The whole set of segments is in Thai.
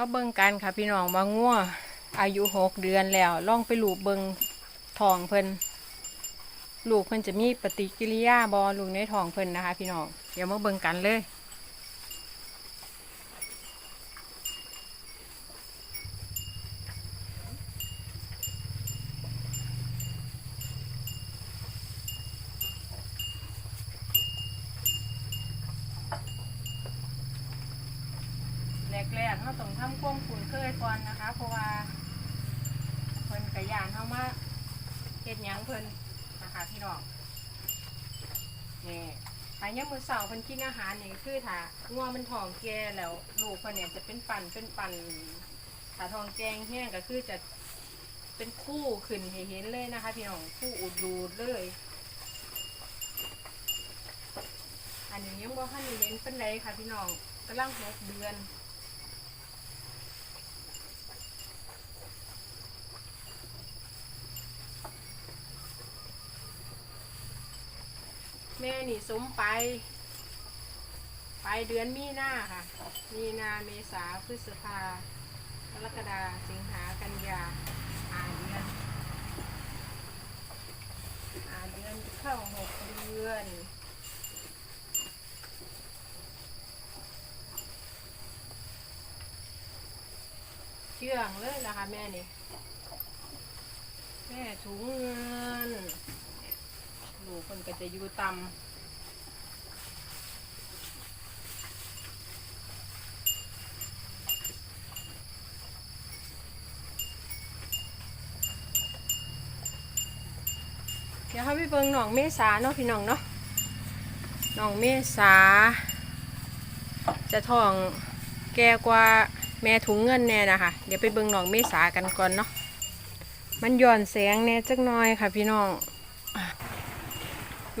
มาเบิ่งกันค่ะพี่น้องว่างัวอายุหกเดือนแล้วล่องไปลูบเบิ่งท้องเพิ่นลูกเพิ่นจะมีปฏิกิริยาบอลูกในท้องเพิ่นนะคะ พี่น้องเดี๋ยวมาเบิ่งกันเลย แรกๆเราต้องทำความคุ้นเคย ก่อนนะคะ เพราะว่าเพิ่นกระยานเข้ามาเฮ็ดหยังเพิ่นนะคะพี่น้องนี่ถ้ายังมือเสาเพิ่นกินอาหารนี่คือถ้างัวมันท้องแก่แล้วลูกเพิ่นเนี่ยจะเป็นปั่นเป็นปั่นถ้าท้องแกงแห้งก็คือจะเป็นคู่ขึ้นให้เห็นเลยนะคะ พี่น้องคู่อุดรูดเลย อันนี้ยังบ่ทันได้เห็นเป็นไรค่ะพี่น้องกำลังหกเดือน แม่นี่สมไป ไปเดือนมีนาค่ะ มีนาเมษาพฤษภากรกฎาสิงหากันยาอาเดือนอาเดือนเข้าหกเดือนเชื่องเลยนะคะแม่นี่แม่ถุงเงินูคนก็จะอยู่ต่ำเดี๋ยวเขาไปเบิ่งหนองเมษาเนาะพี่น้องเนาะหนองเมษา จะท้องแก่กว่าแม่ถุงเงินแน่นะคะ เดี๋ยวไปเบิ่งหนองเมษากันก่อนเนาะ มันหย่อนแสงแน่จักหน้อยค่ะพี่น้อง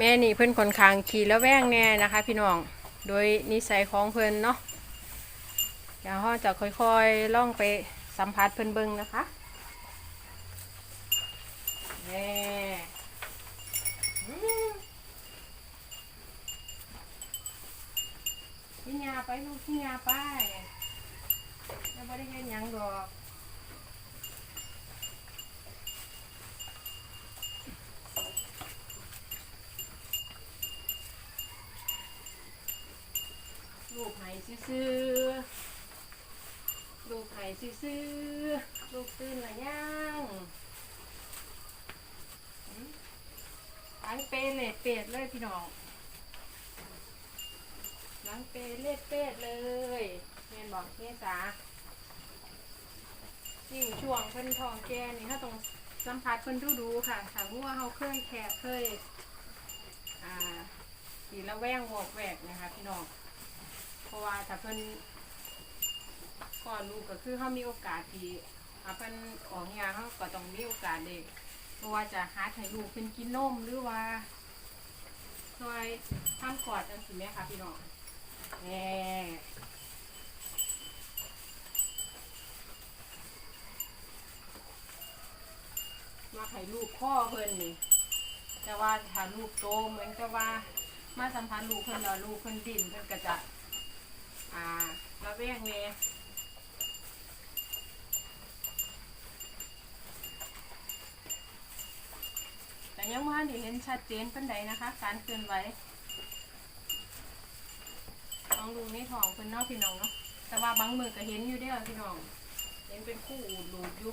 แม่นี่เพิ่อนค่อนข้างขี่แล้วแว่งแน่นะคะ พี่น้อง โดยนิสัยของเพิ่อนเนาะเดี๋ยวเราจะค่อยๆล่องไปสัมผัสเพิ่อนเบิ่งนะคะแน่อืมกินยาไปลูกกินยาไปแล้วไม่ได้เห็นยังดอก ลูกไห้ ซื้อลูกไห้ซื้อลูกตื่นละยังหล้างเปเลดเป็ดเลยพี่น้องล้างเปเลดเป็ดเลยเมียนบอกเมษานี่ช่วงเพิ่นทองแกนี่ถ้าต้องสัมผัสเพิ่นดูดูค่ะถ้าหัวเขาเคยแคบเคยอ่าสีละแวงวอกแวกนะคะพี่น้อง เพราะว่าถ้าเพิ่นก่อนลูกก็คือเขามีโอกาสที่ถ้าเพิ่นออกงานเขาก็ต้องมีโอกาสเด็กเพราะว่าจะหาให้ลูกเพิ่นกินนมหรือว่าซอยทำกอดจังสิแม่ค่ะพี่น้องแหน่มาให้ลูกพ่อเพิ่นนี่แต่ว่าถ้าลูกโตเหมือนกับว่ามาสัมพันธ์ลูกเพิ่นแล้วลูกเพิ่นดินเพิ่นก็จะ อ่าระแวงแน่แต่ยังว่านี่เห็นชัดเจนเป็นใดนะคะ การเคลื่อนไหวลองดูในท้องเพิ่นเนาะพี่น้องเนาะแต่ว่าบางมือก็เห็นอยู่เด้อพี่น้องเห็นเป็นคู่อูดลูดอยู่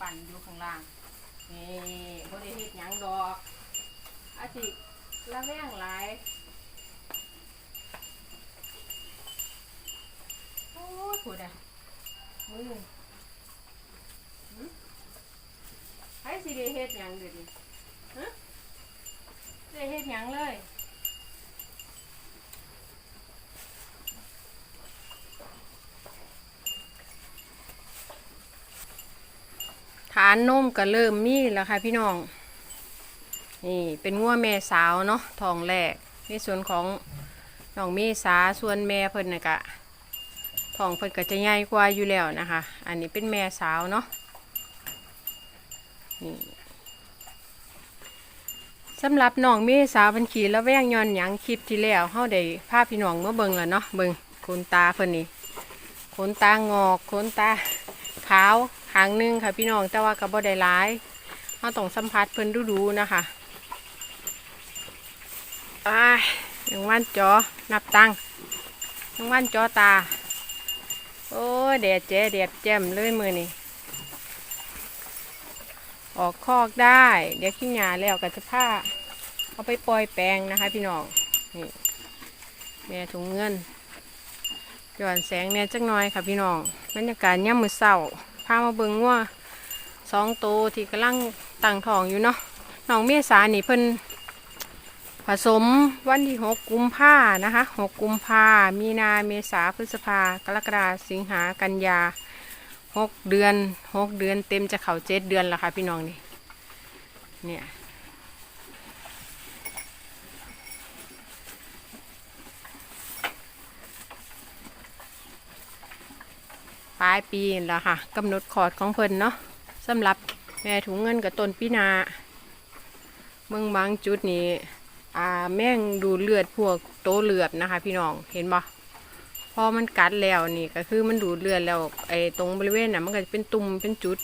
ปั่นอยู่ข้างล่างนี่บ่ได้เฮ็ดหยังดอกอาทิตย์ละแวงหลาย โขุดอะมือหึไอ้สิได้เฮ็ดหยังเดี๋ยวนี้ฮะได้เฮ็ดหยังเลยฐานนมก็เริ่มมีแล้วค่ะพี่น้อง นี่เป็นงัวแม่สาวเนาะทองแรกในส่วนของน้องเมษาส่วนแม่เพิ่นนะกะ ทองเพิ่นก็จะใหญ่กว่าอยู่แล้วนะคะ อันนี้เป็นแม่สาวเนาะนี่สำหรับน้องเมษาเป็นขี่แล้วแวงย้อนหยังคลิปที่แล้วเฮาได้พาพพี่น้องเมาเบิ่งแล้วเนาะเบิ่งคุณตาเพิ่นนี่ขนตางอกขนตาขาวหางหนึงค่ะพี่น้องแต่ว่าก็บ่ได้หลายเราต้องสัมผัสเพิ่นดูๆนะคะอ้ายยังวันจอนับตังค์ยังวันจอตา โอ้แดดแจ๋แดดแจ่มเลยมือนี่ออกคอกได้ เดี๋ยวขี้หยาแล้วก็จะผ้าเอาไปปล่อยแปลงนะคะ พี่น้องนี่แม่ถุงเงินหย่อนแสงเนี่ยจักหน่อยค่ะพี่น้องบรรยากาศย่ำมือเศร้าพามาเบิ่งว่าสองโตวที่กำลังตั้งท้องอยู่เนาะน้องเมษานี่เพิ่น ผสมวันที่หกกุมภานะคะหกกุมภามีนา เมษา พฤษภา กรกฎาสิงหา กันยาหกเดือนหกเดือนเต็มจะเข่าเจ็ดเดือนแล้วค่ะพี่น้องนี่ เนี่ย ปลายปีแล้วค่ะกำหนดขอดของเพิ่นเนาะสำหรับแม่ถุงเงินกับต้นปีนาเมืองบางจุดนี้ อ่าแม่งดูเลือดพวกโตเลือดนะคะ พี่น้องเห็นบ่พอมันกัดแล้วนี่ก็คือมันดูดเลือดแล้วไอ้ตรงบริเวณน่ะมันก็จะเป็นตุ่มเป็นจุด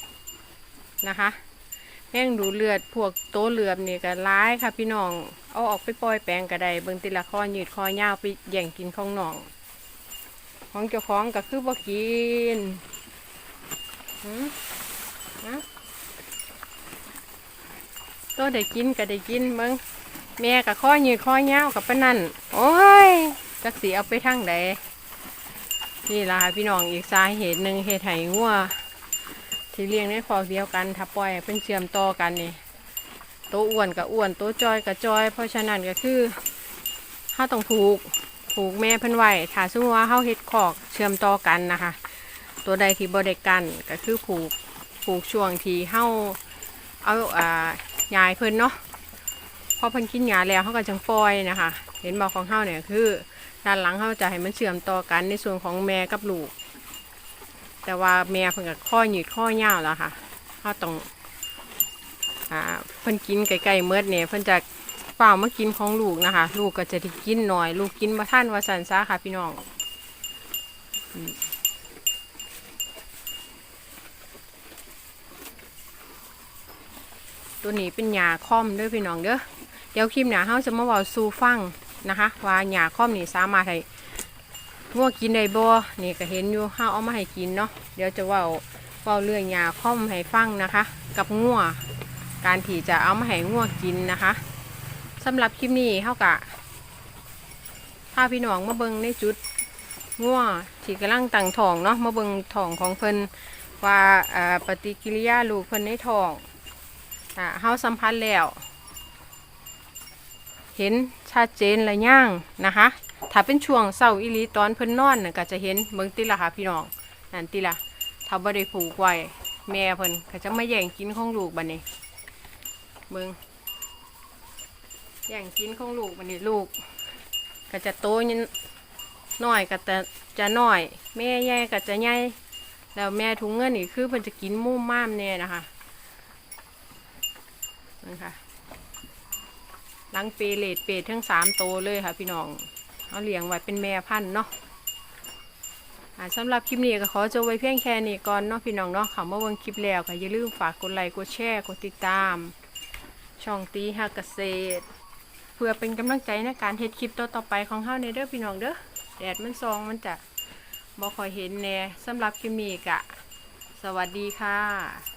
นะคะ แม่งดูเลือดพวกโตเลือดนี่ก็ร้ายค่ะ พี่น้องเอาออกไปปล่อยแปลงก็ไดเบิ่งติละคอยืดคอยาวไปแย่งกินของน้อง ของเจ้าของก็คือบ่กินหืมฮะตัวได้กินก็ได้กินเบิ่ง แม่กับข้อยืดข้อยาวกับปานั่น โอ้ยจักสีเอาไปทางใดนี่ล่ะค่ะพี่น้องอีกสาเหตุหนึ่งเหตุไห้งัวที่เลี้ยงในคอกเดียวกันถ้าปล่อยเป็นเชื่อมต่อกันนี่ตัวอ้วนกับอ้วนตัวจอยกับจอย เพราะฉะนั้นก็คือข้าต้องผูกผูกแม่เพิ่นไว้ถ้าสมมติว่าเฮาเฮ็ดคอกเชื่อมต่อกันนะคะ ตัวใดที่บ่ได้กันก็คือผูกผูกช่วงที่เฮาเอาอ่ายายเพิ่นเนาะ อเพิ่นกินยาแล้วเฮาก็จังปล่อยนะคะ เห็นบอกของเฮาเนี่ยคือ ด้านหลังเฮาจะให้มันเชื่อมต่อกันในส่วนของแม่กับลูก แต่ว่าแม่เพิ่นก็ข้อหยืดข้อยาวแล้วค่ะเฮาต้องอ่าเพิ่นกินไก่ๆเมื่อเนี่ยเพิ่นจะเปล่ามากินของลูกนะคะ ลูกก็จะได้กินหน่อย ลูกกินมาท่านวาสันซาค่ะพี่น้องตัวนี้เป็นหญ้าค่อมด้วยพี่น้องเด้อ เดี๋ยวคลิปหน้าเฮาจะมาเว้าสู่ฟังนะคะ ว่าหญ้าค่อมนี่สามารถให้งัวกินได้บ่นี่ก็เห็นอยู่เฮาเอามาให้กินเนาะเดี๋ยวจะเว้าเว้าเรื่องหญ้าค่อมให้ฟังนะคะ กับงัวการที่จะเอามาให้งัวกินนะคะสำหรับคลิปนี้เท่ากับพาพี่น้องมาเบิงในจุดง่วที่กำลังตั้งท้องเนาะมาเบิงท้องของเพิ่นว่าปฏิกิริยาลูกเพิ่นในท้องอ่าเฮาสัมพันธ์แล้ว เห็นชัดเจนและย่างนะคะ ถ้าเป็นช่วงเศร้าอีลีตอนเพิ่นนอนน่ะก็จะเห็นเบิ่งติละค่ะพี่น้องนั่นติละถ้าบ่ได้ผูกไว้แม่เพิ่นก็จะมาแย่งกินของลูกบัดนี้เบิ่งแย่งกินของลูกมันนี่ลูก ก็จะโตน้อยก็จะจะน้อย แม่ใหญ่ก็จะใหญ่แล้วแม่ถุงเงินนี่คือมันจะกินมุ่มม่ามแน่นะคะนั่นค่ะ ลังเปเลดเปรตทั้งสามโตวเลยค่ะพี่น้องเอาเลี้ยงไว้เป็นแม่พันธุ์เนาะสำหรับคลิปนี้ก็ขอจบไว้เพียงแค่นี้ก่อนเนาะพี่น้องเนาะเขามาเบิ่งคลิปแล้วก็อย่าลืมฝากกดไลค์กดแชร์กดติดตาม ช่องตีฮักเกษตร เพื่อเป็นกำลังใจในการเฮ็ดคลิปต่อๆไปของเฮาในเด้อพี่น้องเด้อแดดมันซองมันจะบ่ค่อยเห็นแน่สำหรับคลิปนี้กะ สวัสดีค่ะ